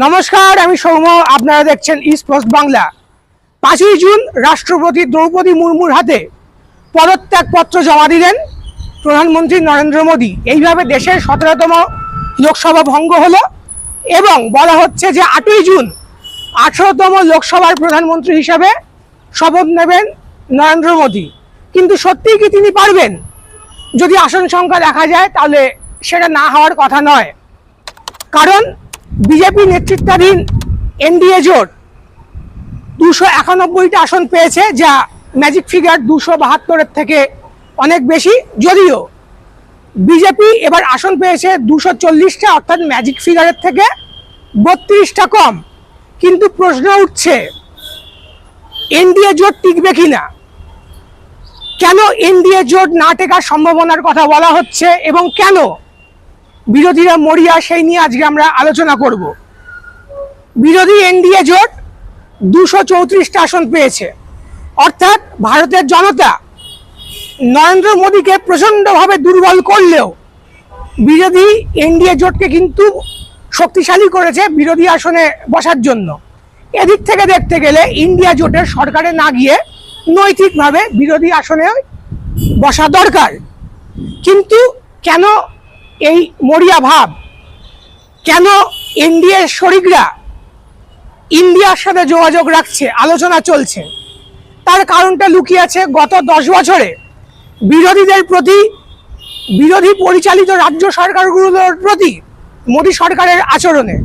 নমস্কার, আমি সৌম্য, আপনারা দেখছেন ইস্ট পোস্ট বাংলা পাঁচই জুন রাষ্ট্রপতি দ্রৌপদী মুর্মুর হাতে পদত্যাগপত্র জমা দিলেন প্রধানমন্ত্রী নরেন্দ্র মোদী। এইভাবে দেশের সতেরোতম লোকসভা ভঙ্গ হলো এবং বলা হচ্ছে যে আটই জুন আঠেরোতম লোকসভার প্রধানমন্ত্রী হিসাবে শপথ নেবেন নরেন্দ্র মোদী। কিন্তু সত্যিই কি তিনি পারবেন? যদি আসন সংখ্যা দেখা যায়, তাহলে সেটা না হওয়ার কথা নয়। কারণ বিজেপি নেতৃত্বাধীন এনডিএ জোট দুশো একানব্বইটা আসন পেয়েছে, যা ম্যাজিক ফিগার দুশো বাহাত্তরের থেকে অনেক বেশি। যদিও বিজেপি এবার আসন পেয়েছে দুশো চল্লিশটা, অর্থাৎ ম্যাজিক ফিগারের থেকে বত্রিশটা কম। কিন্তু প্রশ্ন উঠছে, এনডিএ জোট টিকবে কিনা? কেন এনডিএ জোট না টেকার সম্ভাবনার কথা বলা হচ্ছে এবং কেন বিরোধীরা মরিয়া সেই নিয়ে আজকে আমরা আলোচনা করব। বিরোধী এনডিএ জোট দুশো চৌত্রিশটা আসন পেয়েছে। অর্থাৎ ভারতের জনতা নরেন্দ্র মোদীকে প্রচণ্ডভাবে দুর্বল করলেও বিরোধী এনডিএ জোটকে কিন্তু শক্তিশালী করেছে বিরোধী আসনে বসার জন্য। এদিক থেকে দেখতে গেলে ইন্ডিয়া জোটের সরকারে না গিয়ে নৈতিকভাবে বিরোধী আসনে বসা দরকার। কিন্তু কেন এই মরিয়া ভাব, কেন এনডিএর শরিকরা ইন্ডিয়ার সাথে যোগাযোগ রাখছে, আলোচনা চলছে? তার কারণটা লুকিয়ে আছে গত দশ বছরে বিরোধীদের প্রতি, বিরোধী পরিচালিত রাজ্য সরকারগুলোর প্রতি মোদী সরকারের আচরণে।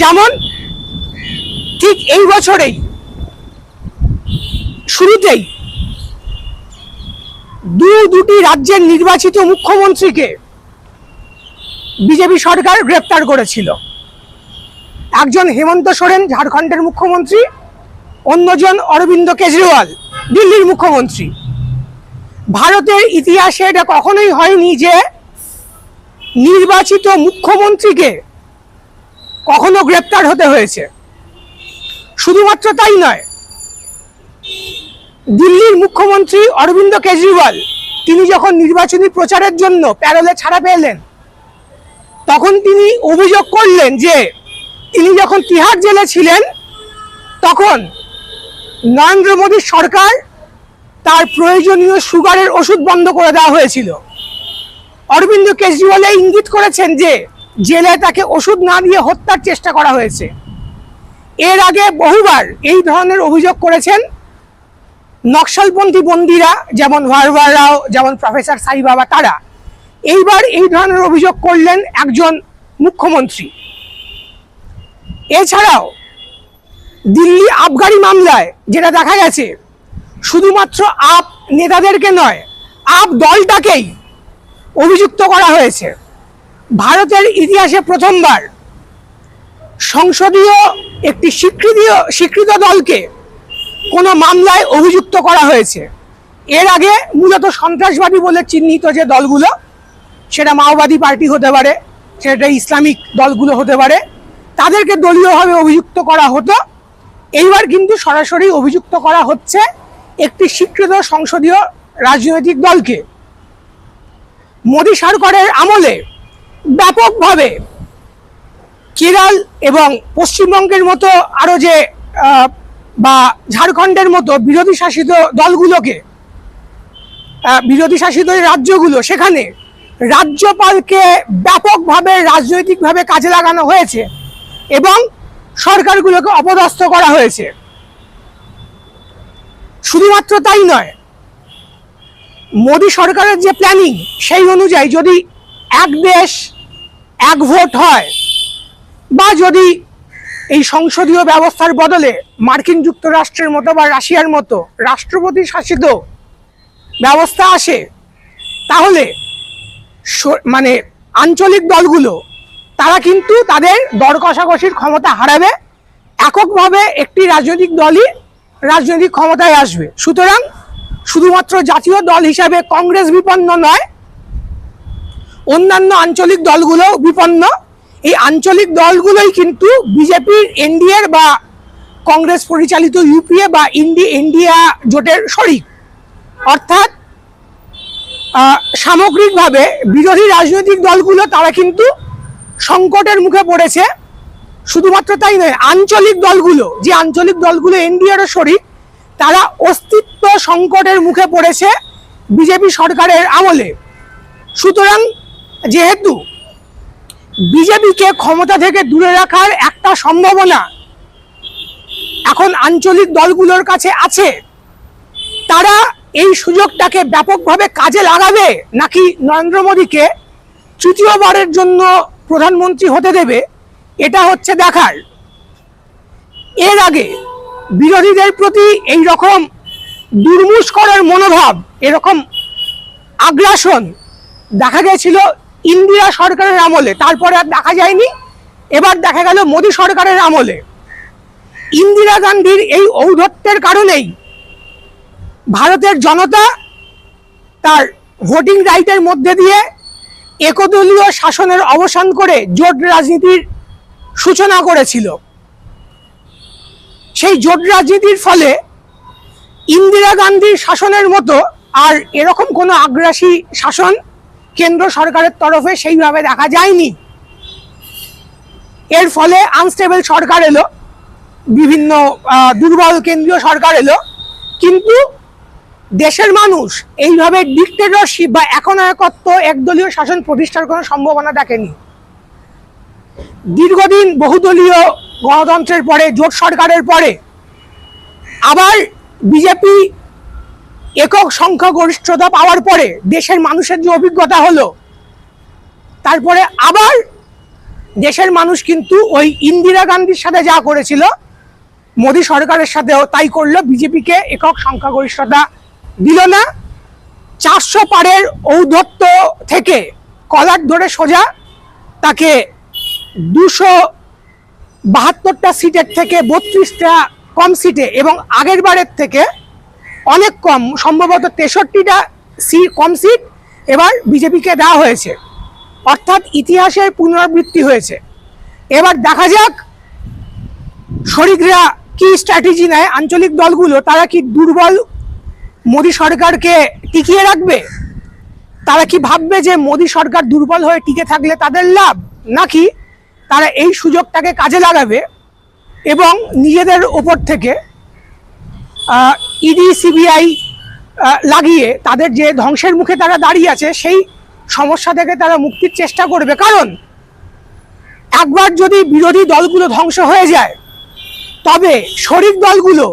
যেমন, ঠিক এই বছরেই, শুরুতেই দু দুটি রাজ্যের নির্বাচিত মুখ্যমন্ত্রীকে বিজেপি সরকার গ্রেপ্তার করেছিল। একজন হেমন্ত সোরেন, ঝাড়খণ্ডের মুখ্যমন্ত্রী, অন্যজন অরবিন্দ কেজরিওয়াল, দিল্লির মুখ্যমন্ত্রী। ভারতের ইতিহাসে এটা কখনোই হয়নি যে নির্বাচিত মুখ্যমন্ত্রীকে কখনো গ্রেপ্তার হতে হয়েছে। শুধুমাত্র তাই নয়, দিল্লির মুখ্যমন্ত্রী অরবিন্দ কেজরিওয়াল, তিনি যখন নির্বাচনী প্রচারের জন্য প্যারোলে ছাড়া পেলেন তখন তিনি অভিযোগ করলেন যে, তিনি যখন তিহার জেলে ছিলেন, তখন নরেন্দ্র মোদীর সরকার তার প্রয়োজনীয় সুগারের ওষুধ বন্ধ করে দেওয়া হয়েছিল। অরবিন্দ কেজরিওয়ালে ইঙ্গিত করেছেন যে, জেলে তাকে ওষুধ না দিয়ে হত্যার চেষ্টা করা হয়েছে। এর আগে বহুবার এই ধরনের অভিযোগ করেছেন নকশালপন্থী বন্দীরা, যেমন ভারবার রাও, যেমন প্রফেসর সাই বাবা তারা। এইবার এই ধরনের অভিযোগ করলেন একজন মুখ্যমন্ত্রী। এছাড়াও দিল্লি আবগারি মামলায় যেটা দেখা গেছে, শুধুমাত্র আপ নেতাদেরকে নয়, আপ দলটাকেই অভিযুক্ত করা হয়েছে। ভারতের ইতিহাসে প্রথমবার সংসদীয় একটি স্বীকৃতি স্বীকৃত দলকে কোনো মামলায় অভিযুক্ত করা হয়েছে। এর আগে মূলত সন্ত্রাসবাদী বলে চিহ্নিত যে দলগুলো সেটা মাওবাদী পার্টি হতে পারে, সেটা ইসলামিক দলগুলো হতে পারে, তাদেরকে দলীয়ভাবে অভিযুক্ত করা হতো। এইবার কিন্তু সরাসরি অভিযুক্ত করা হচ্ছে একটি স্বীকৃত সংসদীয় রাজনৈতিক দলকে। মোদী সরকারের আমলে ব্যাপকভাবে কেরল এবং পশ্চিমবঙ্গের মতো আরও যে বা ঝাড়খণ্ডের মতো বিরোধী শাসিত দলগুলোকে বিরোধী শাসিত রাজ্যগুলো, সেখানে রাজ্যপালকে ব্যাপকভাবে, রাজনৈতিকভাবে কাজে লাগানো হয়েছে এবং সরকারগুলোকে অপদস্থ করা হয়েছে। শুধুমাত্র তাই নয়, মোদী সরকারের যে প্ল্যানিং সেই অনুযায়ী যদি এক দেশ, এক ভোট হয় বা যদি এই সংসদীয় ব্যবস্থার বদলে মার্কিন যুক্তরাষ্ট্রের মতো বা রাশিয়ার মতো রাষ্ট্রপতি শাসিত ব্যবস্থা আসে, তাহলে মানে আঞ্চলিক দলগুলো, তারা কিন্তু তাদের দর কষাকষির ক্ষমতা হারাবে। এককভাবে একটি রাজনৈতিক দলই রাজনৈতিক ক্ষমতায় আসবে। সুতরাং শুধুমাত্র জাতীয় দল হিসাবে কংগ্রেস বিপন্ন নয়, অন্যান্য আঞ্চলিক দলগুলো বিপন্ন। এই আঞ্চলিক দলগুলোই কিন্তু বিজেপির এনডিএর বা কংগ্রেস পরিচালিত ইউপিএ বা ইন্ডি ইন্ডিয়া জোটের শরিক। অর্থাৎ সামগ্রিকভাবে বিরোধী রাজনৈতিক দলগুলো, তারা কিন্তু সংকটের মুখে পড়েছে। শুধুমাত্র তাই নয়, আঞ্চলিক দলগুলো, যে আঞ্চলিক দলগুলো এনডিএরও শরিক, তারা অস্তিত্ব সংকটের মুখে পড়েছে বিজেপি সরকারের আমলে। সুতরাং যেহেতু বিজেপিকে ক্ষমতা থেকে দূরে রাখার একটা সম্ভাবনা এখন আঞ্চলিক দলগুলোর কাছে আছে, তারা এই সুযোগটাকে ব্যাপকভাবে কাজে লাগাবে নাকি নরেন্দ্র মোদীকে তৃতীয়বারের জন্য প্রধানমন্ত্রী হতে দেবে, এটা হচ্ছে দেখার। এর আগে বিরোধীদের প্রতি এই রকম দুর্মুষ করার মনোভাব, এরকম আগ্রাসন দেখা গেছিল ইন্দিরা সরকারের আমলে, তারপরে আর দেখা যায়নি, এবার দেখা গেল মোদী সরকারের আমলে। ইন্দিরা গান্ধীর এই ঔদ্ধত্যের কারণেই ভারতের জনতা তার ভোটিং রাইটের মধ্যে দিয়ে একদলীয় শাসনের অবসান করে জোট রাজনীতির সূচনা করেছিল। সেই জোট রাজনীতির ফলে ইন্দিরা গান্ধীর শাসনের মতো আর এরকম কোনো আগ্রাসী শাসন কেন্দ্র সরকারের তরফে সেইভাবে দেখা যায়নি। এর ফলে আনস্টেবল সরকার এলো, বিভিন্ন দুর্বল কেন্দ্রীয় সরকার এলো, কিন্তু দেশের মানুষ এইভাবে ডিক্টেটরশিপ বা একনায়কত্ব একদলীয় শাসন প্রতিষ্ঠার কোনো সম্ভাবনা দেখেনি। দীর্ঘদিন বহুদলীয় গণতন্ত্রের পরে, জোট সরকারের পরে আবার বিজেপি একক সংখ্যাগরিষ্ঠতা পাওয়ার পরে দেশের মানুষের যে অভিজ্ঞতা হলো, তারপরে আবার দেশের মানুষ কিন্তু ওই ইন্দিরা গান্ধীর সাথে যা করেছিল, মোদী সরকারের সাথেও তাই করল, বিজেপিকে একক সংখ্যাগরিষ্ঠতা দিল না। চারশো পারের ঔদ্ধত্য থেকে কলার ধরে সোজা তাকে দুশো বাহাত্তরটা সিটের থেকে বত্রিশটা কম সিটে এবং আগের বারের থেকে অনেক কম, সম্ভবত তেষট্টিটা সি কম সিট এবার বিজেপিকে দেওয়া হয়েছে। অর্থাৎ ইতিহাসের পুনরাবৃত্তি হয়েছে। এবার দেখা যাক শরিকরা কি স্ট্র্যাটেজি নেয়, আঞ্চলিক দলগুলো তারা কি দুর্বল মোদী সরকারকে টিকিয়ে রাখবে? তারা কি ভাববে যে মোদী সরকার দুর্বল হয়ে টিকে থাকলে তাদের লাভ? নাকি তারা এই সুযোগটাকে কাজে লাগাবে এবং নিজেদের ওপর থেকে ইডি, সিবিআই লাগিয়ে তাদের যে ধ্বংসের মুখে তারা দাঁড়িয়ে আছে, সেই সমস্যা থেকে তারা মুক্তির চেষ্টা করবে? কারণ একবার যদি বিরোধী দলগুলো ধ্বংস হয়ে যায়, তবে শরিক দলগুলো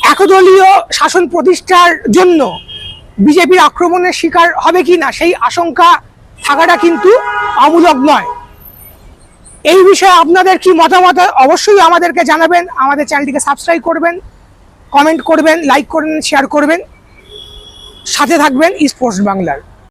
একদলীয় শাসন প্রতিষ্ঠার জন্য বিজেপির আক্রমণের শিকার হবে কি না, সেই আশঙ্কা থাকাটা কিন্তু অমূলক নয়। এই বিষয়ে আপনাদের কি মতামত অবশ্যই আমাদেরকে জানাবেন। আমাদের চ্যানেলটিকে সাবস্ক্রাইব করবেন, কমেন্ট করবেন, লাইক করবেন শেয়ার করবেন। সাথে থাকবেন স্পোর্টস বাংলার